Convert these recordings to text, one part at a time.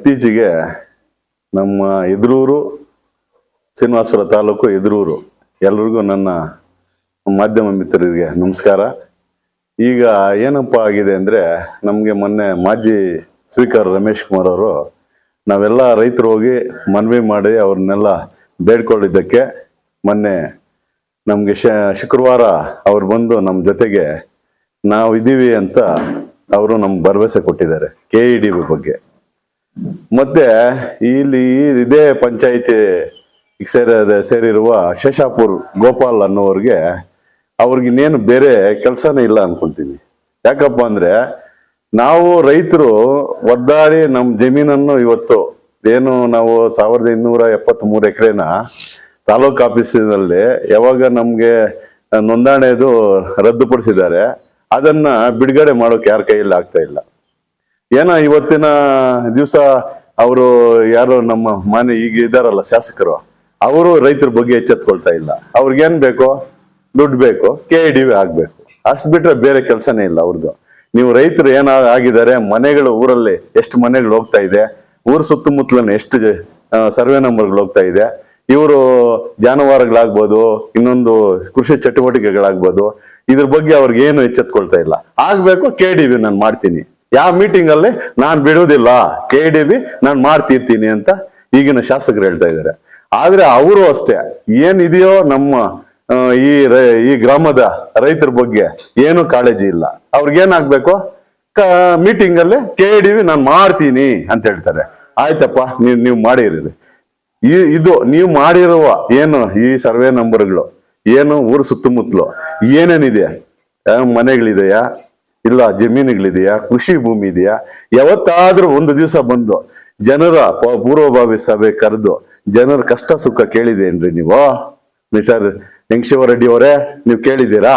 ಇತ್ತೀಚೆಗೆ ನಮ್ಮ ಎದುರೂರು, ಶ್ರೀನಿವಾಸಪುರ ತಾಲೂಕು ಎದುರೂರು. ಎಲ್ರಿಗೂ ನನ್ನ ಮಾಧ್ಯಮ ಮಿತ್ರರಿಗೆ ನಮಸ್ಕಾರ. ಈಗ ಏನಪ್ಪ ಆಗಿದೆ ಅಂದರೆ ನಮಗೆ ಮೊನ್ನೆ ಮಾಜಿ ಸ್ಪೀಕರ್ ರಮೇಶ್ ಕುಮಾರ್ ಅವರು ನಾವೆಲ್ಲ ರೈತರು ಹೋಗಿ ಮನವಿ ಮಾಡಿ ಅವ್ರನ್ನೆಲ್ಲ ಬೇಡ್ಕೊಂಡಿದ್ದಕ್ಕೆ ಮೊನ್ನೆ ನಮಗೆ ಶುಕ್ರವಾರ ಅವ್ರು ಬಂದು ನಮ್ಮ ಜೊತೆಗೆ ನಾವು ಇದ್ದೀವಿ ಅಂತ ಅವರು ನಮ್ಗೆ ಭರವಸೆ ಕೊಟ್ಟಿದ್ದಾರೆ ಕೆ ಇ ಡಿ ಬಗ್ಗೆ. ಮತ್ತೆ ಇಲ್ಲಿ ಇದೇ ಪಂಚಾಯಿತಿ ಸೇರ ಸೇರಿರುವ ಶೇಷಾಪುರ್ ಗೋಪಾಲ್ ಅನ್ನೋರಿಗೆ ಅವ್ರಿಗಿನ್ನೇನು ಬೇರೆ ಕೆಲಸನೇ ಇಲ್ಲ ಅನ್ಕೊಂತೀನಿ. ಯಾಕಪ್ಪ ಅಂದ್ರೆ ನಾವು ರೈತರು ಒದ್ದಾಡಿ ನಮ್ಮ ಜಮೀನನ್ನು ಇವತ್ತು ಏನು ನಾವು ಸಾವಿರದ ಇನ್ನೂರ ಎಪ್ಪತ್ತ್ ಮೂರು ಎಕರೆನ ತಾಲೂಕು ಆಫೀಸಿನಲ್ಲಿ ಯಾವಾಗ ನಮ್ಗೆ ನೋಂದಣಿದು ರದ್ದುಪಡಿಸಿದ್ದಾರೆ, ಅದನ್ನ ಬಿಡುಗಡೆ ಮಾಡೋಕೆ ಯಾರ ಕೈಯಲ್ಲಿ ಆಗ್ತಾ ಇಲ್ಲ. ಏನೋ ಇವತ್ತಿನ ದಿವಸ ಅವರು ಯಾರು ನಮ್ಮ ಮಾನ್ಯ ಈಗ ಇದಾರಲ್ಲ ಶಾಸಕರು, ಅವರು ರೈತರ ಬಗ್ಗೆ ಎಚ್ಚೆತ್ಕೊಳ್ತಾ ಇಲ್ಲ. ಅವ್ರಿಗೇನ್ ಬೇಕು ದುಡ್ಡು ಬೇಕು ಕೆ ಡಿ ವಿ ಆಗ್ಬೇಕು. ಅಷ್ಟ್ ಬಿಟ್ರೆ ಬೇರೆ ಕೆಲಸನೇ ಇಲ್ಲ ಅವ್ರದ್ದು ನೀವು ರೈತರು ಏನ ಆಗಿದ್ದಾರೆ, ಮನೆಗಳು ಊರಲ್ಲಿ ಎಷ್ಟು ಮನೆಗಳು ಹೋಗ್ತಾ ಇದೆ, ಊರ್ ಸುತ್ತಮುತ್ತಲೂ ಎಷ್ಟು ಸರ್ವೆ ನಂಬರ್ಗಳು ಹೋಗ್ತಾ ಇದೆ, ಇವರು ಜಾನುವಾರುಗಳಾಗ್ಬೋದು, ಇನ್ನೊಂದು ಕೃಷಿ ಚಟುವಟಿಕೆಗಳಾಗ್ಬೋದು, ಇದ್ರ ಬಗ್ಗೆ ಅವ್ರಿಗೆ ಏನು ಎಚ್ಚೆತ್ಕೊಳ್ತಾ ಇಲ್ಲ. ಆಗ್ಬೇಕು ಕೆ ಡಿ ವಿ ನಾನು ಮಾಡ್ತೀನಿ. ಯಾವ ಮೀಟಿಂಗ್ ಅಲ್ಲಿ ನಾನು ಬಿಡುವುದಿಲ್ಲ ಕೆ ಡಿ ಬಿ ನಾನು ಮಾಡ್ತಿರ್ತೀನಿ ಅಂತ ಈಗಿನ ಶಾಸಕರು ಹೇಳ್ತಾ ಇದ್ದಾರೆ. ಆದ್ರೆ ಅವರು ಅಷ್ಟೇ, ಏನಿದೆಯೋ ನಮ್ಮ ಈ ಈ ಗ್ರಾಮದ ರೈತರ ಬಗ್ಗೆ ಏನು ಕಾಳಜಿ ಇಲ್ಲ. ಅವ್ರಿಗೇನಾಗ್ಬೇಕು ಮೀಟಿಂಗ್ ಅಲ್ಲಿ ಕೆ ಡಿ ವಿ ನಾನು ಮಾಡ್ತೀನಿ ಅಂತ ಹೇಳ್ತಾರೆ. ಆಯ್ತಪ್ಪ, ನೀವು ನೀವು ಮಾಡಿರಿ. ಇದು, ನೀವು ಮಾಡಿರುವ ಏನು ಈ ಸರ್ವೆ ನಂಬರ್ಗಳು, ಏನು ಊರು ಸುತ್ತಮುತ್ತಲು ಏನೇನಿದೆ? ಮನೆಗಳಿದೆಯಾ? ಇಲ್ಲ, ಜಮೀನುಗಳಿದೆಯಾ? ಕೃಷಿ ಭೂಮಿ ಇದೆಯಾ? ಯಾವತ್ತಾದ್ರೂ ಒಂದು ದಿವಸ ಬಂದು ಜನರ ಪೂರ್ವಭಾವಿ ಸಭೆ ಕರೆದು ಜನರ ಕಷ್ಟ ಸುಖ ಕೇಳಿದೇನ್ರಿ ನೀವು? ಮಿಸ್ಟರ್ ಯಂಗಶಿವ ರೆಡ್ಡಿ ಅವರೇ, ನೀವು ಕೇಳಿದ್ದೀರಾ?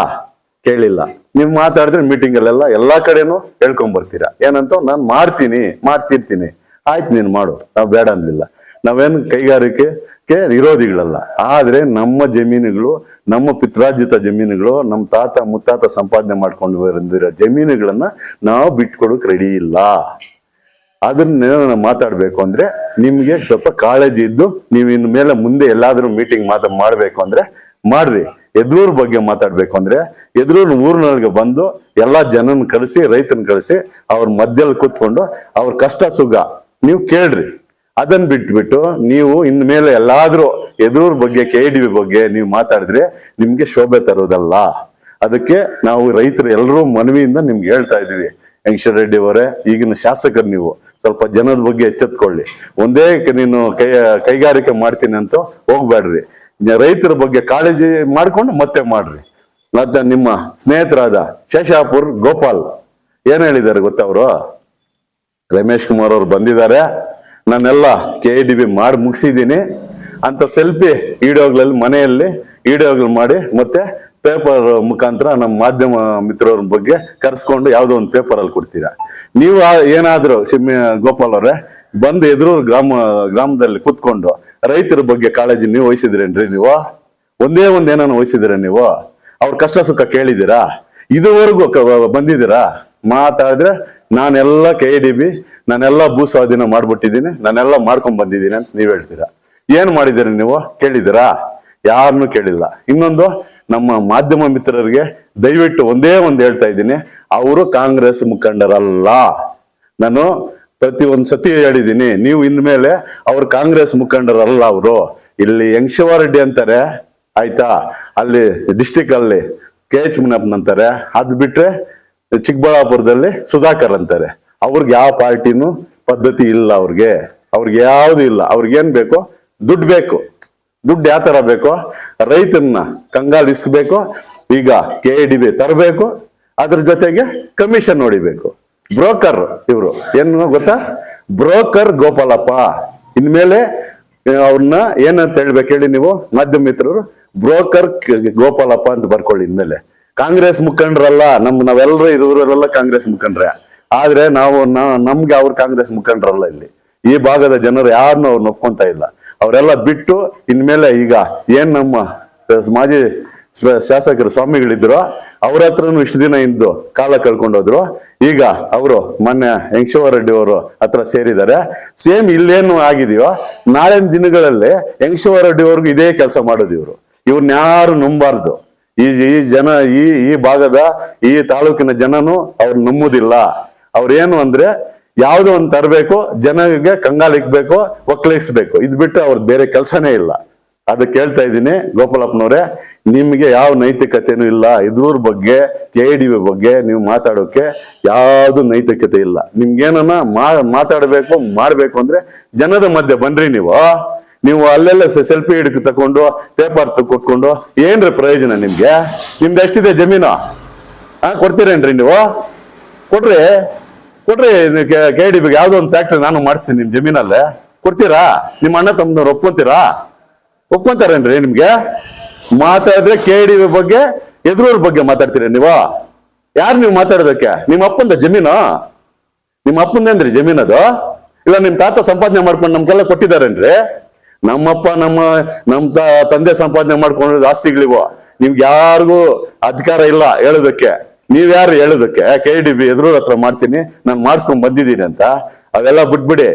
ಕೇಳಿಲ್ಲ. ನೀವು ಮಾತಾಡಿದ್ರೆ ಮೀಟಿಂಗ್ ಅಲ್ಲೆಲ್ಲ ಎಲ್ಲಾ ಕಡೆನೂ ಹೇಳ್ಕೊಂಡ್ ಬರ್ತೀರಾ ಏನಂತ ನಾನು ಮಾಡ್ತೀನಿ, ಮಾಡ್ತಿರ್ತೀನಿ. ಆಯ್ತು ನೀನು ಮಾಡು, ನಾವು ಬೇಡ ಅಂದಿಲ್ಲ. ನಾವೇನು ಕೈಗಾರಿಕೆಗೆ ವಿರೋಧಿಗಳಲ್ಲ. ಆದ್ರೆ ನಮ್ಮ ಜಮೀನುಗಳು, ನಮ್ಮ ಪಿತ್ರಾರ್ಜಿತ ಜಮೀನುಗಳು, ನಮ್ಮ ತಾತ ಮುತ್ತಾತ ಸಂಪಾದನೆ ಮಾಡ್ಕೊಂಡು ಬಂದಿರೋ ಜಮೀನುಗಳನ್ನ ನಾವು ಬಿಟ್ಕೊಡೋಕೆ ರೆಡಿ ಇಲ್ಲ. ಅದನ್ನ ಮಾತಾಡ್ಬೇಕು ಅಂದ್ರೆ, ನಿಮಗೆ ಸ್ವಲ್ಪ ಕಾಳಜಿ ಇದ್ದು, ನೀವು ಇನ್ ಮೇಲೆ ಮುಂದೆ ಎಲ್ಲಾದ್ರೂ ಮೀಟಿಂಗ್ ಮಾತಾ, ಮಾಡಬೇಕು ಅಂದ್ರೆ ಮಾಡ್ರಿ. ಎದುರೂರ್ ಬಗ್ಗೆ ಮಾತಾಡ್ಬೇಕು ಅಂದ್ರೆ, ಎದುರೂರ್ ಊರಿನೊಳಗೆ ಬಂದು ಎಲ್ಲಾ ಜನನ್ ಕಳಿಸಿ, ರೈತನ ಕಳಿಸಿ, ಅವ್ರ ಮಧ್ಯಲ್ಲಿ ಕೂತ್ಕೊಂಡು ಅವ್ರ ಕಷ್ಟ ಸುಖ ನೀವು ಕೇಳ್ರಿ. ಅದನ್ನ ಬಿಟ್ಬಿಟ್ಟು ನೀವು ಇನ್ ಮೇಲೆ ಎಲ್ಲಾದ್ರೂ ಎದುರ್ ಬಗ್ಗೆ ಕೆ ಡಿ ಬಿ ಬಗ್ಗೆ ನೀವು ಮಾತಾಡಿದ್ರೆ ನಿಮ್ಗೆ ಶೋಭೆ ತರೋದಲ್ಲ. ಅದಕ್ಕೆ ನಾವು ರೈತರು ಎಲ್ಲರೂ ಮನವಿಯಿಂದ ನಿಮ್ಗೆ ಹೇಳ್ತಾ ಇದೀವಿ ವೆಂಕಟೇಶ್ವರ ರೆಡ್ಡಿ ಅವರೇ, ಈಗಿನ ಶಾಸಕರು ನೀವು. ಸ್ವಲ್ಪ ಜನದ ಬಗ್ಗೆ ಎಚ್ಚೆತ್ಕೊಳ್ಳಿ. ಒಂದೇ ನೀನು ಕೈ, ಕೈಗಾರಿಕೆ ಮಾಡ್ತೀನಿ ಅಂತ ಹೋಗ್ಬೇಡ್ರಿ ರೈತರ ಬಗ್ಗೆ ಕಾಳಜಿ ಮಾಡ್ಕೊಂಡು ಮತ್ತೆ ಮಾಡ್ರಿ. ಮತ್ತೆ ನಿಮ್ಮ ಸ್ನೇಹಿತರಾದ ಶೇಷಾಪುರ್ ಗೋಪಾಲ್, ಏನ್ ಹೇಳಿದ್ದಾರೆ ಗೊತ್ತವರು ರಮೇಶ್ ಕುಮಾರ್ ಅವ್ರು ಬಂದಿದ್ದಾರೆ. ನಾನೆಲ್ಲ ಕೆ ಡಿ ಬಿ ಮಾಡಿ ಮುಗಿಸಿದ್ದೀನಿ. ಅಂತ ಸೆಲ್ಫಿ ವಿಡಿಯೋಗಳಲ್ಲಿ ಮನೆಯಲ್ಲಿ ವಿಡಿಯೋಗಳು ಮಾಡಿ ಮತ್ತೆ ಪೇಪರ್ ಮುಖಾಂತರ ನಮ್ಮ ಮಾಧ್ಯಮ ಮಿತ್ರರ ಬಗ್ಗೆ ಕರೆಸ್ಕೊಂಡು ಯಾವುದೋ ಒಂದು ಪೇಪರಲ್ಲಿ ಕೊಡ್ತೀರಾ. ನೀವು ಏನಾದರೂ ಸಿಮ್ಮಿ ಗೋಪಾಲ್ ಅವರೇ, ಬಂದು ಎದುರು ಗ್ರಾಮ, ಗ್ರಾಮದಲ್ಲಿ ಕೂತ್ಕೊಂಡು ರೈತರ ಬಗ್ಗೆ ಕಾಳಜಿ ನೀವು ವಹಿಸಿದ್ರೇನ್ರಿ ನೀವು? ಒಂದೇ ಒಂದ್ ಏನಾನ ವಹಿಸಿದ್ರೆ ನೀವು? ಅವ್ರ ಕಷ್ಟ ಸುಖ ಕೇಳಿದ್ದೀರಾ? ಇದುವರೆಗೂ ಬಂದಿದ್ದೀರಾ? ಮಾತಾಡಿದ್ರೆ ನಾನೆಲ್ಲ ಕೆ ಡಿ ಬಿ ನಾನೆಲ್ಲ ಭೂ ಸ್ವಾಧೀನ ಮಾಡ್ಬಿಟ್ಟಿದ್ದೀನಿ, ನಾನೆಲ್ಲ ಮಾಡ್ಕೊಂಡ್ ಬಂದಿದ್ದೀನಿ ಅಂತ ನೀವ್ ಹೇಳ್ತೀರಾ? ಏನ್ ಮಾಡಿದ್ದೀರಿ ನೀವು? ಕೇಳಿದ್ದೀರಾ? ಯಾರನ್ನೂ ಕೇಳಿಲ್ಲ. ಇನ್ನೊಂದು, ನಮ್ಮ ಮಾಧ್ಯಮ ಮಿತ್ರರಿಗೆ ದಯವಿಟ್ಟು ಒಂದೇ ಒಂದು ಹೇಳ್ತಾ ಇದ್ದೀನಿ. ಅವರು ಕಾಂಗ್ರೆಸ್ ಮುಖಂಡರಲ್ಲ. ನಾನು ಪ್ರತಿ ಒಂದು ಸತಿ ಹೇಳಿದ್ದೀನಿ, ನೀವು ಇನ್ಮೇಲೆ ಅವ್ರು ಕಾಂಗ್ರೆಸ್ ಮುಖಂಡರಲ್ಲ ಅವರು. ಇಲ್ಲಿ ಯಂಗಶಿವಾರೆಡ್ಡಿ ಅಂತಾರೆ, ಆಯ್ತಾ? ಅಲ್ಲಿ ಡಿಸ್ಟಿಕ್ ಅಲ್ಲಿ ಕೆ ಎಚ್ ಮುನಪ್ಪನ್ ಅಂತಾರೆ. ಅದ್ ಬಿಟ್ರೆ ಚಿಕ್ಕಬಳ್ಳಾಪುರದಲ್ಲಿ ಸುಧಾಕರ್ ಅಂತಾರೆ. ಅವ್ರಿಗೆ ಯಾವ ಪಾರ್ಟಿನೂ ಪದ್ಧತಿ ಇಲ್ಲ ಅವ್ರಿಗೆ. ಅವ್ರಿಗೆ ಯಾವುದು ಇಲ್ಲ. ಅವ್ರಿಗೆ ಏನ್ ಬೇಕು ದುಡ್ಡು ಬೇಕು. ದುಡ್ಡು ಯಾವ ತರ ಬೇಕು ರೈತನ್ನ ಕಂಗಾಲಿಸ್ಬೇಕು. ಈಗ ಕೆ ಡಿ ಬಿ ತರಬೇಕು. ಅದ್ರ ಜೊತೆಗೆ ಕಮಿಷನ್ ಹೊಡಿಬೇಕು. ಬ್ರೋಕರ್ ಇವರು. ಏನು ಗೊತ್ತಾ? ಬ್ರೋಕರ್ ಗೋಪಾಲಪ್ಪ. ಇನ್ಮೇಲೆ ಅವ್ರನ್ನ ಏನಂತ ಹೇಳ್ಬೇಕು ಹೇಳಿ ನೀವು? ಮಾಧ್ಯಮ ಮಿತ್ರರು ಬ್ರೋಕರ್ ಗೋಪಾಲಪ್ಪ ಅಂತ ಬರ್ಕೊಳ್ಳಿ ಇನ್ಮೇಲೆ. ಕಾಂಗ್ರೆಸ್ ಮುಖಂಡರಲ್ಲ, ನಮ್ ನಾವೆಲ್ಲರೂ ಇರುವವರೆಲ್ಲ ಕಾಂಗ್ರೆಸ್ ಮುಖಂಡ್ರೆ. ಆದ್ರೆ ನಾವು ನಮ್ಗೆ ಅವ್ರು ಕಾಂಗ್ರೆಸ್ ಮುಖಂಡರಲ್ಲ ಇಲ್ಲಿ. ಈ ಭಾಗದ ಜನರು ಯಾರನ್ನೂ ಅವ್ರು ಒಪ್ಕೊಂತ ಇಲ್ಲ. ಅವರೆಲ್ಲ ಬಿಟ್ಟು ಇನ್ಮೇಲೆ ಈಗ ಏನ್ ನಮ್ಮ ಮಾಜಿ ಶಾಸಕರು ಸ್ವಾಮಿಗಳಿದ್ರು, ಅವ್ರ ಹತ್ರನು ಇಷ್ಟು ದಿನ ಇದ್ದು ಕಾಲ ಕಳ್ಕೊಂಡೋದ್ರು. ಈಗ ಅವರು ಮೊನ್ನೆ ಯಂಕ್ಷವ ರೆಡ್ಡಿ ಅವರು ಹತ್ರ ಸೇರಿದ್ದಾರೆ. ಸೇಮ್ ಇಲ್ಲೇನು ಆಗಿದೆಯೋ ನಾಳೆ ದಿನಗಳಲ್ಲಿ ಯಂಕ್ಷವ ರೆಡ್ಡಿ ಅವ್ರಿಗೂ ಇದೇ ಕೆಲಸ ಮಾಡೋದು ಇವರು. ಇವ್ರನ್ನ ಯಾರು ನಂಬಾರ್ದು. ಈ ಈ ಜನ, ಈ ಈ ಭಾಗದ, ಈ ತಾಲೂಕಿನ ಜನನು ಅವ್ರು ನಂಬುದಿಲ್ಲ. ಅವ್ರೇನು ಅಂದ್ರೆ ಯಾವ್ದೋ ಒಂದು ತರಬೇಕು, ಜನಗೆ ಕಂಗಾಲಿಕ್ಬೇಕು ಒಕ್ಕಲಿಸ್ಬೇಕು. ಇದ್ ಬಿಟ್ಟು ಅವ್ರದ್ದು ಬೇರೆ ಕೆಲಸನೇ ಇಲ್ಲ. ಅದು ಕೇಳ್ತಾ ಇದ್ದೀನಿ ಗೋಪಾಲಪ್ಪನವ್ರೆ, ನಿಮ್ಗೆ ಯಾವ ನೈತಿಕತೆನೂ ಇಲ್ಲ. ಇದ್ರ ಬಗ್ಗೆ, ಕೆ ಡಿ ಬಗ್ಗೆ ನೀವು ಮಾತಾಡೋಕೆ ಯಾವ್ದು ನೈತಿಕತೆ ಇಲ್ಲ. ನಿಮ್ಗೇನನ್ನ ಮಾ, ಮಾತಾಡಬೇಕು, ಮಾಡಬೇಕು ಅಂದ್ರೆ ಜನದ ಮಧ್ಯೆ ಬನ್ರಿ ನೀವು. ನೀವು ಅಲ್ಲೆಲ್ಲ ಸೆಲ್ಫಿ ಹಿಡ್ಕ ತಕೊಂಡು ಪೇಪರ್ ಕೊಟ್ಕೊಂಡು ಏನ್ರಿ ಪ್ರಯೋಜನ ನಿಮ್ಗೆ? ನಿಮ್ದು ಎಷ್ಟಿದೆ ಜಮೀನು? ಹಾ ಕೊಡ್ತೀರೇನ್ರಿ ನೀವು? ಕೊಡ್ರಿ ಕೊಡ್ರಿ ಕೆ ಡಿ ಬಿಗೆ ಯಾವುದೋ ಒಂದು ಫ್ಯಾಕ್ಟ್ರಿ ನಾನು ಮಾಡಿಸ್ತೀನಿ ನಿಮ್ ಜಮೀನಲ್ಲೇ. ಕೊಡ್ತೀರಾ? ನಿಮ್ಮ ಅಣ್ಣ ತಮ್ಮನವ್ರು ಒಪ್ಕೊಂತೀರಾ? ಒಪ್ಕೊಂತಾರೇನ್ರಿ ನಿಮ್ಗೆ? ಮಾತಾಡಿದ್ರೆ ಕೆ ಡಿ ಬಿ ಬಗ್ಗೆ ಎದುರವ್ರ ಬಗ್ಗೆ ಮಾತಾಡ್ತೀರಾ ನೀವು? ಯಾರು ನೀವು ಮಾತಾಡೋದಕ್ಕೆ? ನಿಮ್ಮ ಅಪ್ಪಂದ ಜಮೀನು? ನಿಮ್ಮ ಅಪ್ಪಂದೇನ್ರಿ ಜಮೀನದು? ಇಲ್ಲ, ನಿಮ್ ತಾತ ಸಂಪಾದನೆ ಮಾಡ್ಕೊಂಡು ನಮ್ಗೆಲ್ಲ ಕೊಟ್ಟಿದಾರೇನ್ರಿ ನಮ್ಮಪ್ಪ, ನಮ್ಮ ನಮ್ಮ ತಂದೆ ಸಂಪಾದನೆ ಮಾಡ್ಕೊಂಡಿರೋದು ಆಸ್ತಿಗಳಿಗೂ ನಿಮ್ಗೆ ಯಾರಿಗೂ ಅಧಿಕಾರ ಇಲ್ಲ ಹೇಳೋದಕ್ಕೆ. ನೀವ್ಯಾರು ಹೇಳೋದಕ್ಕೆ? ಕೆ ಡಿ ಬಿ ಎದುರು ಹತ್ರ ಮಾಡ್ತೀನಿ, ನಾನು ಮಾಡಿಸ್ಕೊಂಡ್ ಬಂದಿದ್ದೀನಿ ಅಂತ. ಅವೆಲ್ಲ ಬಿಟ್ಬಿಡಿ.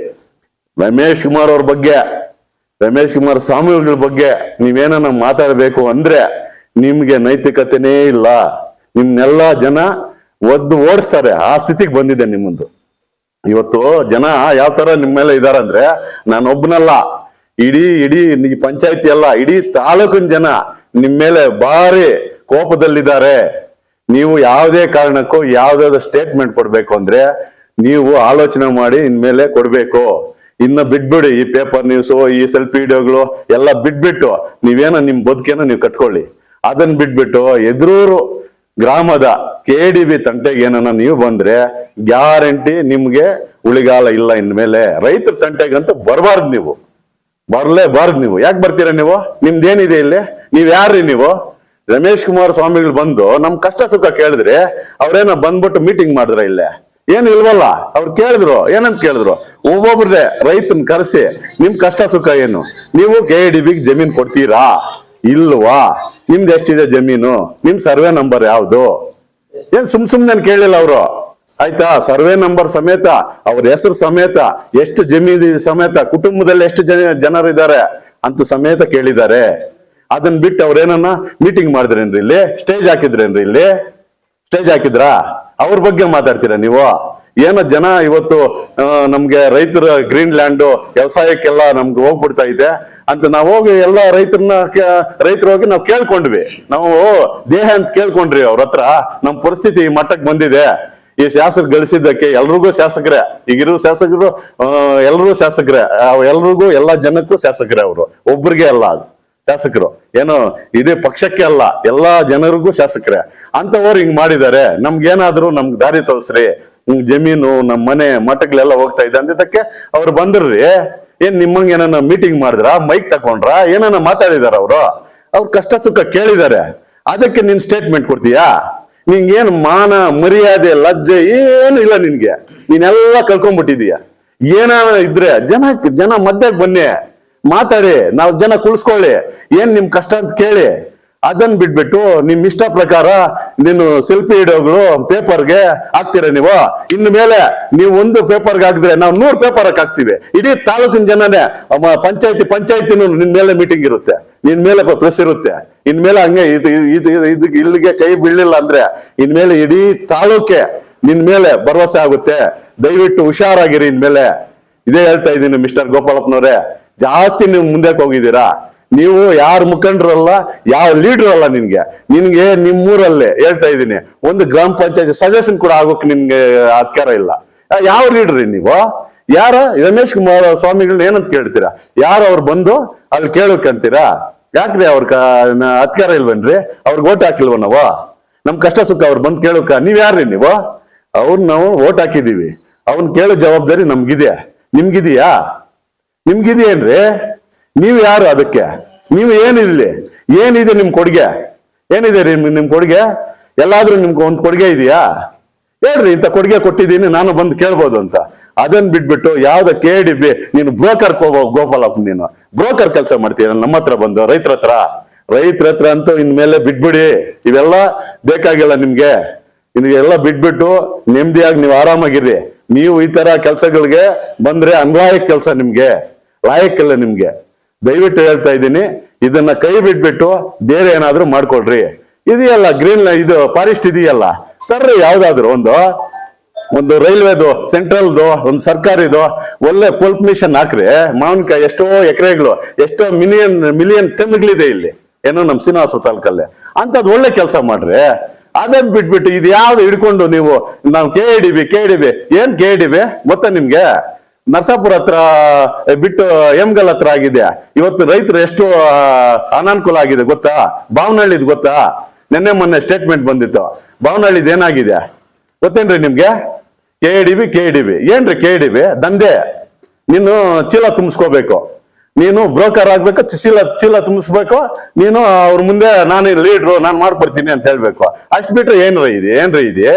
ರಮೇಶ್ ಕುಮಾರ್ ಅವ್ರ ಬಗ್ಗೆ, ರಮೇಶ್ ಕುಮಾರ್ ಸ್ವಾಮಿಗಳ ಬಗ್ಗೆ ನೀವೇನ ಮಾತಾಡಬೇಕು ಅಂದ್ರೆ ನಿಮ್ಗೆ ನೈತಿಕತೆನೇ ಇಲ್ಲ. ನಿಮ್ನೆಲ್ಲ ಜನ ಒದ್ದು ಓಡಿಸ್ತಾರೆ. ಆ ಸ್ಥಿತಿಗೆ ಬಂದಿದೆ ನಿಮ್ಮದು. ಇವತ್ತು ಜನ ಯಾವ ತರ ನಿಮ್ಮ ಮೇಲೆ ಇದಾರಂದ್ರೆ ನಾನು ಒಬ್ಬನಲ್ಲ ಇಡೀ ಇಡೀ ಈ ಪಂಚಾಯತಿ ಅಲ್ಲ, ಇಡೀ ತಾಲೂಕಿನ ಜನ ನಿಮ್ಮ ಮೇಲೆ ಭಾರಿ ಕೋಪದಲ್ಲಿದ್ದಾರೆ. ನೀವು ಯಾವುದೇ ಕಾರಣಕ್ಕೂ ಯಾವ್ದಾದ್ರು ಸ್ಟೇಟ್ಮೆಂಟ್ ಕೊಡ್ಬೇಕು ಅಂದ್ರೆ ನೀವು ಆಲೋಚನೆ ಮಾಡಿ ಇನ್ಮೇಲೆ ಕೊಡ್ಬೇಕು. ಇನ್ನ ಬಿಟ್ಬಿಡಿ ಈ ಪೇಪರ್ ನ್ಯೂಸ್ ಈ ಸೆಲ್ಫಿ ವಿಡಿಯೋಗಳು ಎಲ್ಲ ಬಿಟ್ಬಿಟ್ಟು ನೀವೇನೋ ನಿಮ್ ಬದುಕೇನೋ ನೀವು ಕಟ್ಕೊಳ್ಳಿ. ಅದನ್ನ ಬಿಟ್ಬಿಟ್ಟು ಎದುರೂರು ಗ್ರಾಮದ ಕೆ ಡಿ ಬಿ ತಂಟೆಗೆ ಏನನ್ನ ನೀವು ಬಂದ್ರೆ ಗ್ಯಾರಂಟಿ ನಿಮ್ಗೆ ಉಳಿಗಾಲ ಇಲ್ಲ ಇನ್ಮೇಲೆ ರೈತರ ತಂಟೆಗಂತೂ ಬರಬಾರ್ದು ನೀವು. ಬರ್ಲೇಬಾರ್ದು ನೀವು. ಯಾಕೆ ಬರ್ತೀರಾ ನೀವು? ನಿಮ್ದೇನಿದೆ ಇಲ್ಲಿ? ನೀವ್ ಯಾರ್ರಿ ನೀವು? ರಮೇಶ್ ಕುಮಾರ್ ಸ್ವಾಮಿಗಳು ಬಂದು ನಮ್ ಕಷ್ಟ ಸುಖ ಕೇಳಿದ್ರೆ ಅವ್ರೇನ ಬಂದ್ಬಿಟ್ಟು ಮೀಟಿಂಗ್ ಮಾಡಿದ್ರ ಇಲ್ಲೇ. ಏನು ಇಲ್ವಲ್ಲ? ಅವ್ರು ಕೇಳಿದ್ರು. ಏನಂತ ಕೇಳಿದ್ರು? ಒಬ್ಬೊಬ್ರೆ ರೈತನ್ ಕರೆಸಿ ನಿಮ್ ಕಷ್ಟ ಸುಖ ಏನು? ನೀವು ಕೆ ಡಿ ಬಿಗ್ ಜಮೀನ್ ಕೊಡ್ತೀರಾ? ಇಲ್ವಾ? ನಿಮ್ದು ಎಷ್ಟಿದೆ ಜಮೀನು? ನಿಮ್ ಸರ್ವೆ ನಂಬರ್ ಯಾವ್ದು? ಏನ್ ಸುಮ್ ಸುಮ್ನೆ ಕೇಳಿಲ್ಲ ಅವರು? ಆಯ್ತಾ? ಸರ್ವೆ ನಂಬರ್ ಸಮೇತ, ಅವ್ರ ಹೆಸರು ಸಮೇತ, ಎಷ್ಟು ಜಮೀನು ಸಮೇತ, ಕುಟುಂಬದಲ್ಲಿ ಎಷ್ಟು ಜನ ಜನರಿದ್ದಾರೆ ಅಂತ ಸಮೇತ ಕೇಳಿದ್ದಾರೆ. ಅದನ್ನ ಬಿಟ್ಟು ಅವ್ರೇನನ್ನ ಮೀಟಿಂಗ್ ಮಾಡಿದ್ರೇನ್ರಿ ಇಲ್ಲಿ? ಸ್ಟೇಜ್ ಹಾಕಿದ್ರೇನ್ರಿ ಇಲ್ಲಿ? ಸ್ಟೇಜ್ ಹಾಕಿದ್ರಾ? ಅವ್ರ ಬಗ್ಗೆ ಮಾತಾಡ್ತೀರಾ ನೀವು? ಏನೋ ಜನ ಇವತ್ತು ನಮ್ಗೆ ರೈತರ ಗ್ರೀನ್ ಲ್ಯಾಂಡ್ ವ್ಯವಸಾಯಕ್ಕೆಲ್ಲ ನಮ್ಗೆ ಹೋಗ್ಬಿಡ್ತಾ ಇದೆ ಅಂತ ನಾವು ಹೋಗಿ ಎಲ್ಲ ರೈತರನ್ನ ರೈತರು ಹೋಗಿ ನಾವು ಕೇಳ್ಕೊಂಡ್ವಿ. ನಾವು ದೇಹ ಅಂತ ಕೇಳ್ಕೊಂಡ್ರಿ ಅವ್ರ ಹತ್ರ. ನಮ್ ಪರಿಸ್ಥಿತಿ ಈ ಮಟ್ಟಕ್ಕೆ ಬಂದಿದೆ. ಈ ಶಾಸಕರು ಗಳಿಸಿದ್ದಕ್ಕೆ ಎಲ್ರಿಗೂ ಶಾಸಕರೇ, ಈಗಿರೋ ಶಾಸಕರು ಎಲ್ರೂ ಶಾಸಕರೇ ಎಲ್ರಿಗೂ ಎಲ್ಲಾ ಜನಕ್ಕೂ ಶಾಸಕರೇ ಅವರು, ಒಬ್ರಿಗೆ ಅಲ್ಲ ಅದು, ಶಾಸಕರು. ಏನು, ಇದೇ ಪಕ್ಷಕ್ಕೆ ಅಲ್ಲ, ಎಲ್ಲಾ ಜನರಿಗೂ ಶಾಸಕರೇ. ಅಂತವ್ರು ಹಿಂಗ್ ಮಾಡಿದ್ದಾರೆ, ನಮ್ಗೇನಾದ್ರೂ ನಮ್ಗ್ ದಾರಿ ತೋರಿಸ್ರಿ ಜಮೀನು ನಮ್ಮ ಮನೆ, ಮಠಗಳೆಲ್ಲ ಹೋಗ್ತಾ ಇದೆ ಅಂದಿದ್ದಕ್ಕೆ ಅವ್ರು ಬಂದ್ರಿ. ಏನ್ ನಿಮ್ಮಂಗ್ ಏನನ್ನ ಮೀಟಿಂಗ್ ಮಾಡಿದ್ರ ಮೈಕ್ ತಕೊಂಡ್ರ ಏನನ್ನ ಮಾತಾಡಿದಾರ ಅವರು? ಅವ್ರು ಕಷ್ಟ ಸುಖ ಕೇಳಿದ್ದಾರೆ. ಅದಕ್ಕೆ ನೀನ್ ಸ್ಟೇಟ್ಮೆಂಟ್ ಕೊಡ್ತೀಯಾ? ನಿಂಗೇನ್ ಮಾನ, ಮರ್ಯಾದೆ, ಲಜ್ಜೆ, ಏನು ಇಲ್ಲ ನಿನ್ಗೆ. ನೀನೆಲ್ಲ ಕಳ್ಕೊಂಡ್ಬಿಟ್ಟಿದೀಯ ಏನಾನ ಇದ್ರೆ ಜನ ಜನ ಮಧ್ಯಕ್ಕೆ ಬನ್ನಿ. ಮಾತಾಡಿ, ನಾವು ಜನ ಕುಳಿಸ್ಕೊಳ್ಳಿ. ಏನ್ ನಿಮ್ ಕಷ್ಟ ಅಂತ ಕೇಳಿ. ಅದನ್ನ ಬಿಟ್ಬಿಟ್ಟು ನಿಮ್ ಇಷ್ಟ ಪ್ರಕಾರ ನೀನು ಸೆಲ್ಫಿ ಹಿಡಿಯೋಗಳು ಪೇಪರ್ಗೆ ಹಾಕ್ತೀರ ನೀವು? ಇನ್ನು ಮೇಲೆ ನೀವು ಒಂದು ಪೇಪರ್ಗೆ ಹಾಕಿದ್ರೆ ನಾವು ನೂರ್ ಪೇಪರ್ ಹಾಕ್ತಿವಿ. ಇಡೀ ತಾಲೂಕಿನ ಜನನೇ ಪಂಚಾಯತಿ, ಪಂಚಾಯತಿನೂ ನಿನ್ ಮೇಲೆ ಮೀಟಿಂಗ್ ಇರುತ್ತೆ. ನಿನ್ ಮೇಲೆ ಪ್ರೆಸ್ ಇರುತ್ತೆ. ಇನ್ಮೇಲೆ ಹಂಗೆ ಇದು ಇದು, ಇದು- ಇದು ಇಲ್ಲಿಗೆ ಕೈ ಬೀಳಿಲ್ಲ ಅಂದ್ರೆ ಇನ್ಮೇಲೆ ಇಡೀ ತಾಲೂಕೆ ನಿನ್ ಮೇಲೆ ಭರವಸೆ ಆಗುತ್ತೆ. ದಯವಿಟ್ಟು ಹುಷಾರಾಗಿರಿ ಇನ್ಮೇಲೆ ಇದೇ ಹೇಳ್ತಾ ಇದ್ದೀನಿ ಮಿಸ್ಟರ್ ಗೋಪಾಲಪ್ಪನವ್ರೆ. ಜಾಸ್ತಿ ನೀವು ಮುಂದಕ್ಕೆ ಹೋಗಿದ್ದೀರಾ? ನೀವು ಯಾರು ಮುಖಂಡರಲ್ಲ, ಯಾವ ಲೀಡರ್ ಅಲ್ಲ ನಿನ್ಗೆ. ನಿನ್ಗೆ ನಿಮ್ಮೂರಲ್ಲೇ ಹೇಳ್ತಾ ಇದ್ದೀನಿ. ಒಂದು ಗ್ರಾಮ ಪಂಚಾಯತ್ ಸಜೆಷನ್ ಕೂಡ ಆಗೋಕೆ ನಿನ್ಗೆ ಅಧಿಕಾರ ಇಲ್ಲ. ಯಾವ ಲೀಡರ್ ನೀವು? ಯಾರ? ರಮೇಶ್ ಕುಮಾರ್ ಸ್ವಾಮಿಗಳನ್ನ ಏನಂತ ಕೇಳ್ತೀರಾ? ಯಾರು ಅವ್ರು ಬಂದು ಅಲ್ಲಿ ಕೇಳಕ್ಕಂತೀರಾ ಯಾಕ್ರಿ ಅವ್ರ ಅಧಿಕಾರ ಇಲ್ವನ್ರಿ? ಅವ್ರಿಗೆ ಓಟ್ ಹಾಕಿಲ್ವ ನಾವು? ನಮ್ ಕಷ್ಟ ಸುಖ ಅವ್ರು ಬಂದು ಕೇಳಕ್ಕ ನೀವ್ ಯಾರ್ರಿ ನೀವು? ಅವ್ರು ನಾವು ಓಟ್ ಹಾಕಿದೀವಿ ಅವ್ನ್ ಕೇಳೋ ಜವಾಬ್ದಾರಿ ನಮ್ಗಿದೆ ನಿಮ್ಗಿದೆಯಾ? ನಿಮ್ಗಿದೆಯೇನ್ರಿ? ನೀವು ಯಾರು ಅದಕ್ಕೆ? ನೀವು ಏನಿದ್ಲಿ? ಏನಿದೆ ನಿಮ್ ಕೊಡುಗೆ? ಏನಿದೆ ರೀ ನಿಮ್- ಕೊಡುಗೆ? ಎಲ್ಲಾದ್ರೂ ನಿಮ್ಗೆ ಒಂದು ಕೊಡುಗೆ ಇದೆಯಾ? ಹೇಳ್ರಿ, ಇಂಥ ಕೊಡುಗೆ ಕೊಟ್ಟಿದ್ದೀನಿ, ನಾನು ಬಂದು ಕೇಳ್ಬೋದು ಅಂತ. ಅದನ್ನ ಬಿಟ್ಬಿಟ್ಟು ಯಾವ್ದ ಕೇಳಿ ಬಿ, ನೀನು ಬ್ರೋಕರ್ ಗೋಪಾಲಪ್ಪ ನೀನು. ಬ್ರೋಕರ್ ಕೆಲಸ ಮಾಡ್ತೀಯ? ನಮ್ಮ ಹತ್ರ ಬಂದು, ರೈತರ ಹತ್ರ? ರೈತರ ಹತ್ರ ಅಂತೂ ಇನ್ಮೇಲೆ ಬಿಟ್ಬಿಡಿ. ಇವೆಲ್ಲ ಬೇಕಾಗಿಲ್ಲ ನಿಮ್ಗೆ. ಎಲ್ಲ ಬಿಟ್ಬಿಟ್ಟು ನೆಮ್ಮದಿಯಾಗಿ ನೀವು ಆರಾಮಾಗಿರ್ರಿ. ನೀವು ಈ ತರ ಕೆಲಸಗಳಿಗೆ ಬಂದ್ರೆ ಅನ್ಲಾಯಕ್ ಕೆಲಸ ನಿಮ್ಗೆ. ಲಾಯಕ್ಕಿಲ್ಲ ನಿಮ್ಗೆ. ದಯವಿಟ್ಟು ಹೇಳ್ತಾ ಇದ್ದೀನಿ, ಇದನ್ನ ಕೈ ಬಿಟ್ಬಿಟ್ಟು ಬೇರೆ ಏನಾದ್ರೂ ಮಾಡ್ಕೊಳ್ರಿ. ಇದೆಯಲ್ಲ, ಗ್ರೀನ್ ಇದು ಫಾರೆಸ್ಟ್ ಇದೆಯಲ್ಲ, ತರ್ರಿ ಯಾವ್ದಾದ್ರು ಒಂದು. ಒಂದು ರೈಲ್ವೆದು, ಸೆಂಟ್ರಲ್ದು, ಒಂದು ಸರ್ಕಾರಿದು, ಒಳ್ಳೆ ಪೋಲ್ಪ್ ಮಿಷನ್ ಹಾಕ್ರಿ. ಮಾವಿನಕಾಯಿ ಎಷ್ಟೋ ಎಕರೆಗಳು, ಎಷ್ಟೋ ಮಿಲಿಯನ್ ಮಿಲಿಯನ್ ಟನ್ಗಳಿದೆ ಇಲ್ಲಿ. ಏನೋ ನಮ್ಮ ಶ್ರೀನಿವಾಸ ತಾಲೂಕಲ್ಲಿ. ಅಂತದ್ ಒಳ್ಳೆ ಕೆಲಸ ಮಾಡ್ರಿ. ಅದನ್ ಬಿಟ್ಬಿಟ್ಟು ಇದು ಯಾವ್ದು ಹಿಡ್ಕೊಂಡು ನೀವು, ನಾವು ಕೆ ಡಿ ಬಿ ಕೆ ಏನ್ ನಿಮ್ಗೆ? ನರಸಾಪುರ ಹತ್ರ ಬಿಟ್ಟು ಎಮ್ಗಲ್ ಹತ್ರ ಆಗಿದೆ ಇವತ್ತು ರೈತರು ಎಷ್ಟು ಅನಾನುಕೂಲ ಆಗಿದೆ ಗೊತ್ತಾ? ಬಾವನಹಳ್ಳಿದ್ ಗೊತ್ತಾ? ನಿನ್ನೆ ಮೊನ್ನೆ ಸ್ಟೇಟ್ಮೆಂಟ್ ಬಂದಿತ್ತು. ಬಾವನಹಳ್ಳಿದ್ ಏನಾಗಿದೆ ಗೊತ್ತೇನ್ರಿ ನಿಮ್ಗೆ? K D B K D B ಏನ್ರಿ ಕೆ ಡಿ ಬಿ ದಂಧೆ. ನೀನು ಚೀಲ ತುಂಬಿಸ್ಕೋಬೇಕು. ನೀನು ಬ್ರೋಕರ್ ಆಗ್ಬೇಕು, ಚೀಲ ಚೀಲ ತುಂಬಿಸ್ಬೇಕು. ನೀನು ಅವ್ರ ಮುಂದೆ ನಾನು ಲೀಡ್ರು ನಾನು ಮಾಡ್ಕೊಡ್ತೀನಿ ಅಂತ ಹೇಳ್ಬೇಕು. ಅಷ್ಟ್ ಬಿಟ್ರೆ ಏನ್ರಿ ಇದೆ? ಏನ್ರಿ ಇದೆ?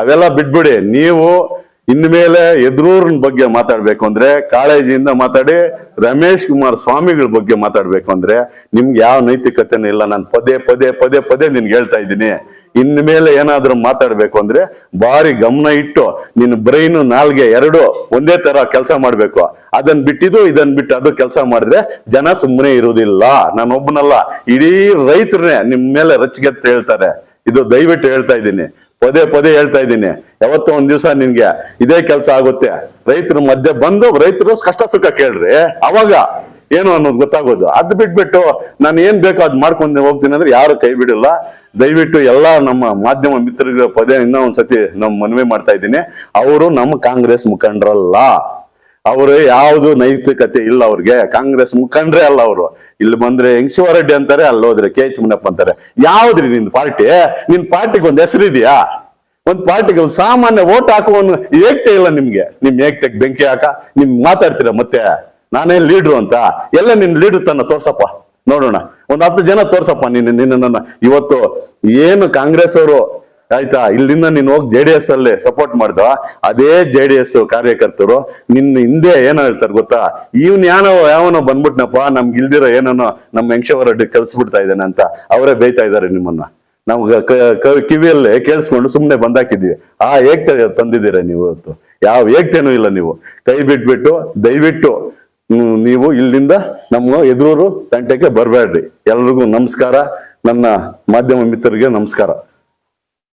ಅವೆಲ್ಲ ಬಿಟ್ಬಿಡಿ. ನೀವು ಇನ್ಮೇಲೆ ಎದುರೂರಿನ ಬಗ್ಗೆ ಮಾತಾಡ್ಬೇಕು ಅಂದ್ರೆ ಕಾಳಜಿಯಿಂದ ಮಾತಾಡಿ ರಮೇಶ್ ಕುಮಾರ್ ಸ್ವಾಮಿಗಳ ಬಗ್ಗೆ ಮಾತಾಡ್ಬೇಕು ಅಂದ್ರೆ ನಿಮ್ಗೆ ಯಾವ ನೈತಿಕತೆನೂ ಇಲ್ಲ. ನಾನು ಪದೇ ಪದೇ ಪದೇ ಪದೇ ನಿನ್ಗೆ ಹೇಳ್ತಾ ಇದ್ದೀನಿ. ಇನ್ಮೇಲೆ ಏನಾದ್ರೂ ಮಾತಾಡ್ಬೇಕು ಅಂದ್ರೆ ಭಾರಿ ಗಮನ ಇಟ್ಟು ನಿನ್ನ ಬ್ರೈನ್ ನಾಲ್ಗೆ ಎರಡು ಒಂದೇ ತರ ಕೆಲಸ ಮಾಡ್ಬೇಕು. ಅದನ್ ಬಿಟ್ಟಿದ್ದು ಇದನ್ ಬಿಟ್ಟು ಅದು ಕೆಲಸ ಮಾಡಿದ್ರೆ ಜನ ಸುಮ್ಮನೆ ಇರುವುದಿಲ್ಲ. ನಾನು ಒಬ್ಬನಲ್ಲ. ಇಡೀ ರೈತರನ್ನೇ ನಿಮ್ ಮೇಲೆ ರಚ್ಗೆತ್ತ ಹೇಳ್ತಾರೆ. ಇದು ದಯವಿಟ್ಟು ಹೇಳ್ತಾ ಇದ್ದೀನಿ. ಪದೇ ಪದೇ ಹೇಳ್ತಾ ಇದ್ದೀನಿ. ಯಾವತ್ತೋ ಒಂದ್ ದಿವಸ ನಿನ್ಗೆ ಇದೇ ಕೆಲಸ ಆಗುತ್ತೆ. ರೈತರ ಮಧ್ಯೆ ಬಂದು ರೈತರು ಕಷ್ಟ ಸುಖ ಕೇಳ್ರಿ. ಅವಾಗ ಏನು ಅನ್ನೋದು ಗೊತ್ತಾಗೋದು. ಅದ್ ಬಿಟ್ಬಿಟ್ಟು ನಾನು ಏನ್ ಬೇಕೋ ಅದ್ ಮಾಡ್ಕೊಂಡು ಹೋಗ್ತೀನಿ ಅಂದ್ರೆ ಯಾರು ಕೈ ಬಿಡಲ್ಲ. ದಯವಿಟ್ಟು ಎಲ್ಲಾ ನಮ್ಮ ಮಾಧ್ಯಮ ಮಿತ್ರರ ಪದೇ ಇನ್ನೂ ಒಂದ್ಸತಿ ನಮ್ ಮನವಿ ಮಾಡ್ತಾ ಇದ್ದೀನಿ. ಅವರು ನಮ್ಮ ಕಾಂಗ್ರೆಸ್ ಮುಖಂಡರಲ್ಲ. ಅವರು ಯಾವುದು ನೈತಿಕತೆ ಇಲ್ಲ ಅವ್ರಿಗೆ. ಕಾಂಗ್ರೆಸ್ ಮುಖಂಡ್ರೆ ಅಲ್ಲ ಅವರು. ಇಲ್ಲಿ ಬಂದ್ರೆ ರೆಡ್ಡಿ ಅಂತಾರೆ, ಅಲ್ಲಿ ಹೋದ್ರೆ ಕೆ ಎಚ್ ಮುನಪ್ಪ ಅಂತಾರೆ. ಯಾವ್ದ್ರಿ ನಿನ್ ಪಾರ್ಟಿ? ನಿನ್ ಪಾರ್ಟಿಗೆ ಒಂದ್ ಹೆಸರಿದ್ಯಾ ಒಂದ್ ಪಾರ್ಟಿಗೆ ಒಂದು ಸಾಮಾನ್ಯ ವೋಟ್ ಹಾಕುವ ಏಕ್ತೆ ಇಲ್ಲ ನಿಮ್ಗೆ. ನಿಮ್ ಏಕ್ತೆಗ್ ಬೆಂಕಿ ಹಾಕ, ನಿಮ್ ಮಾತಾಡ್ತೀರಾ ಮತ್ತೆ? ನಾನೇ ಲೀಡ್ರು ಅಂತ? ಎಲ್ಲ ನಿನ್ ಲೀಡ್ರ್ ತನ್ನ ತೋರ್ಸಪ್ಪ. ನೋಡೋಣ. ಒಂದ್ ಹತ್ತು ಜನ ತೋರ್ಸಪ್ಪ ನಿನ್ನ ನಿನ್ನ ಇವತ್ತು ಏನು ಕಾಂಗ್ರೆಸ್ ಅವರು ಆಯ್ತಾ? ಇಲ್ಲಿಂದ ನೀನು ಹೋಗಿ ಜೆ ಡಿ ಎಸ್ ಅಲ್ಲಿ ಸಪೋರ್ಟ್ ಮಾಡ್ದ? ಅದೇ ಜೆ ಡಿ ಎಸ್ ಕಾರ್ಯಕರ್ತರು ನಿನ್ನ ಹಿಂದೆ ಏನೋ ಹೇಳ್ತಾರೆ ಗೊತ್ತಾ? ಇವ್ನ್ ಯಾನೋ ಯಾವನೋ ಬಂದ್ಬಿಟ್ನಪ್ಪ, ನಮ್ಗೆ ಇಲ್ದಿರೋ ಏನೋ ನಮ್ಮ ರೆಡ್ಡಿ ಕಲ್ಸ್ಬಿಡ್ತಾ ಇದ್ದಾನೆ ಅಂತ ಅವರೇ ಬೈತಾ ಇದ್ದಾರೆ ನಿಮ್ಮನ್ನ. ನಾವು ಕಿವಿಯಲ್ಲೇ ಕೇಳಿಸ್ಕೊಂಡು ಸುಮ್ಮನೆ ಬಂದಾಕಿದ್ವಿ ಆ ಏಕ್ತೆ ತಂದಿದ್ದೀರಾ ನೀವು ಇವತ್ತು? ಯಾವ ಏಕ್ತೇನೂ ಇಲ್ಲ ನೀವು. ಕೈ ಬಿಟ್ಬಿಟ್ಟು, ದಯವಿಟ್ಟು ನೀವು ಇಲ್ಲಿಂದ ನಮ್ಮ ಎದುರೂರು ತಂಟೆಗೆ ಬರಬೇಡ್ರಿ. ಎಲ್ರಿಗೂ ನಮಸ್ಕಾರ. ನನ್ನ ಮಾಧ್ಯಮ ಮಿತ್ರರಿಗೆ ನಮಸ್ಕಾರ.